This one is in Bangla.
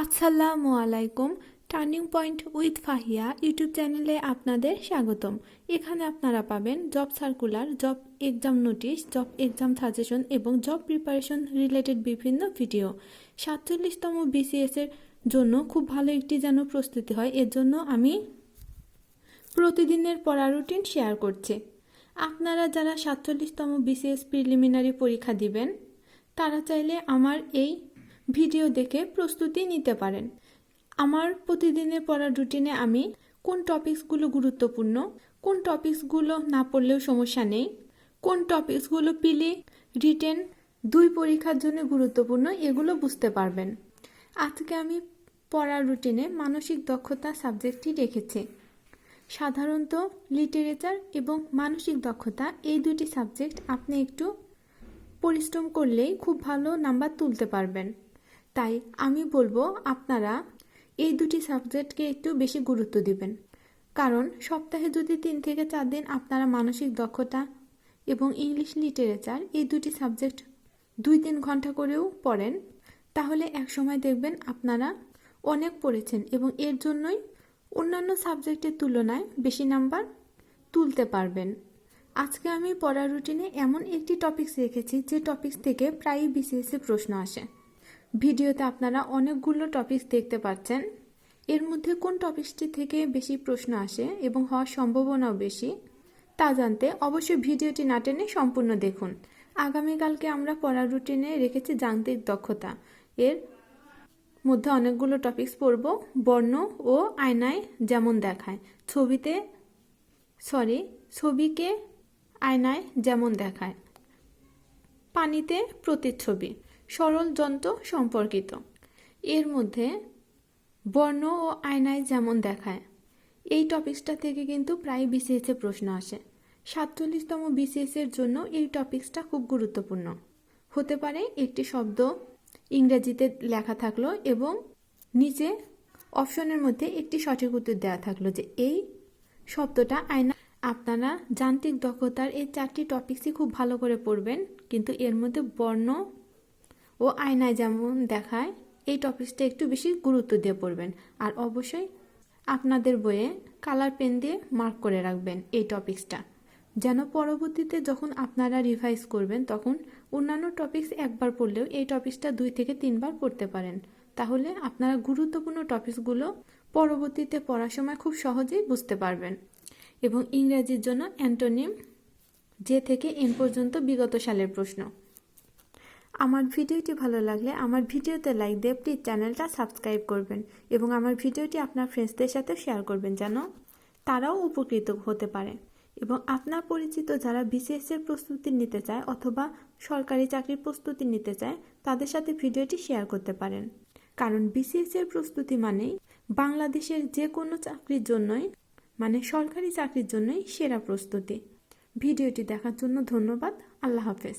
আসসালামু আলাইকুম turning point with Fahia YouTube চ্যানেলে আপনাদের স্বাগতম। এখানে আপনারা পাবেন job circular job exam notice job exam suggestion এবং জব প্রিপারেশন রিলেটেড বিভিন্ন ভিডিও সাতচল্লিশতম বিসিএস এর জন্য খুব ভালো একটি যেন প্রস্তুতি হয়, এর জন্য আমি প্রতিদিনের পড়া রুটিন শেয়ার করছি। আপনারা যারা সাতচল্লিশতম বিসিএস প্রিলিমিনারি পরীক্ষা দিবেন, তারা চাইলে আমার এই ভিডিও দেখে প্রস্তুতি নিতে পারেন। আমার প্রতিদিনের পড়ার রুটিনে আমি কোন টপিকসগুলো গুরুত্বপূর্ণ, কোন টপিকসগুলো না পড়লেও সমস্যা নেই, কোন টপিকসগুলো পিলে, রিটেন, দুই পরীক্ষার জন্য গুরুত্বপূর্ণ এগুলো বুঝতে পারবেন। আজকে আমি পড়ার রুটিনে মানসিক দক্ষতা সাবজেক্টটি রেখেছি। সাধারণত লিটারেচার এবং মানসিক দক্ষতা এই দুটি সাবজেক্ট আপনি একটু পরিশ্রম করলেই খুব ভালো নাম্বার তুলতে পারবেন। তাই আমি বলব আপনারা এই দুটি সাবজেক্টকে একটু বেশি গুরুত্ব দিবেন। কারণ সপ্তাহে যদি তিন থেকে চার দিন আপনারা মানসিক দক্ষতা এবং ইংলিশ লিটারেচার এই দুটি সাবজেক্ট দুই তিন ঘণ্টা করেও পড়েন, তাহলে এক সময় দেখবেন আপনারা অনেক পড়েছেন এবং এর জন্যই অন্যান্য সাবজেক্টের তুলনায় বেশি নাম্বার তুলতে পারবেন। আজকে আমি পড়ার রুটিনে এমন একটি টপিকস রেখেছি, যে টপিকস থেকে প্রায়ই বিসিএসসি প্রশ্ন আসে। ভিডিওতে আপনারা অনেকগুলো টপিকস দেখতে পাচ্ছেন। এর মধ্যে কোন টপিকসটি থেকে বেশি প্রশ্ন আসে এবং হওয়ার সম্ভাবনাও বেশি, তা জানতে অবশ্যই ভিডিওটি না টেনে সম্পূর্ণ দেখুন। আগামীকালকে আমরা পড়ার রুটিনে রেখেছি যান্ত্রিক দক্ষতা। এর মধ্যে অনেকগুলো টপিকস পড়ব, বর্ণ ও আয়নায় যেমন দেখায়। ছবিতে সরি ছবিকে আয়নায় যেমন দেখায়। পানিতে প্রতিচ্ছবি। সরল যন্ত্র সম্পর্কিত। এর মধ্যে বর্ণ ও আয়নায় যেমন দেখায়, এই টপিক্সটা থেকে কিন্তু প্রায় বিসিএসে প্রশ্ন আসে। সাতচল্লিশতম বিসিএস এর জন্য এই টপিক্সটা খুব গুরুত্বপূর্ণ। হতে পারে একটি শব্দ ইংরেজিতে লেখা থাকল এবং নিচে অপশনের মধ্যে একটি সঠিক উত্তর দেওয়া থাকল যে এই শব্দটা আয়না আপনারা যান্ত্রিক দক্ষতার এই চারটি টপিক্সই খুব ভালো করে পড়বেন, কিন্তু এর মধ্যে বর্ণ ও আয়নায় যেমন দেখায়, এই টপিকসটা একটু বেশি গুরুত্ব দিয়ে পড়বেন। আর অবশ্যই আপনাদের বইয়ে কালার পেন দিয়ে মার্ক করে রাখবেন এই টপিকসটা। যেন পরবর্তীতে যখন আপনারা রিভাইজ করবেন, তখন অন্যান্য টপিকস একবার পড়লেও এই টপিক্সটা দুই থেকে তিনবার পড়তে পারেন। তাহলে আপনারা গুরুত্বপূর্ণ টপিক্সগুলো পরবর্তীতে পড়ার সময় খুব সহজেই বুঝতে পারবেন। এবং ইংরেজির জন্য অ্যান্টোনিম যে থেকে এন পর্যন্ত বিগত সালের প্রশ্ন। আমার ভিডিওটি ভালো লাগলে আমার ভিডিওতে লাইক দিয়ে প্লিজ চ্যানেলটা সাবস্ক্রাইব করবেন এবং আমার ভিডিওটি আপনার ফ্রেন্ডসদের সাথে শেয়ার করবেন যেন তারাও উপকৃত হতে পারে। এবং আপনার পরিচিত যারা বিসিএস এর প্রস্তুতি নিতে চায় অথবা সরকারি চাকরির প্রস্তুতি নিতে চায়, তাদের সাথে ভিডিওটি শেয়ার করতে পারেন। কারণ বিসিএস এর প্রস্তুতি মানেই বাংলাদেশের যে কোনো চাকরির জন্যই মানে সরকারি চাকরির জন্যই সেরা প্রস্তুতি। ভিডিওটি দেখার জন্য ধন্যবাদ। আল্লাহ হাফেজ।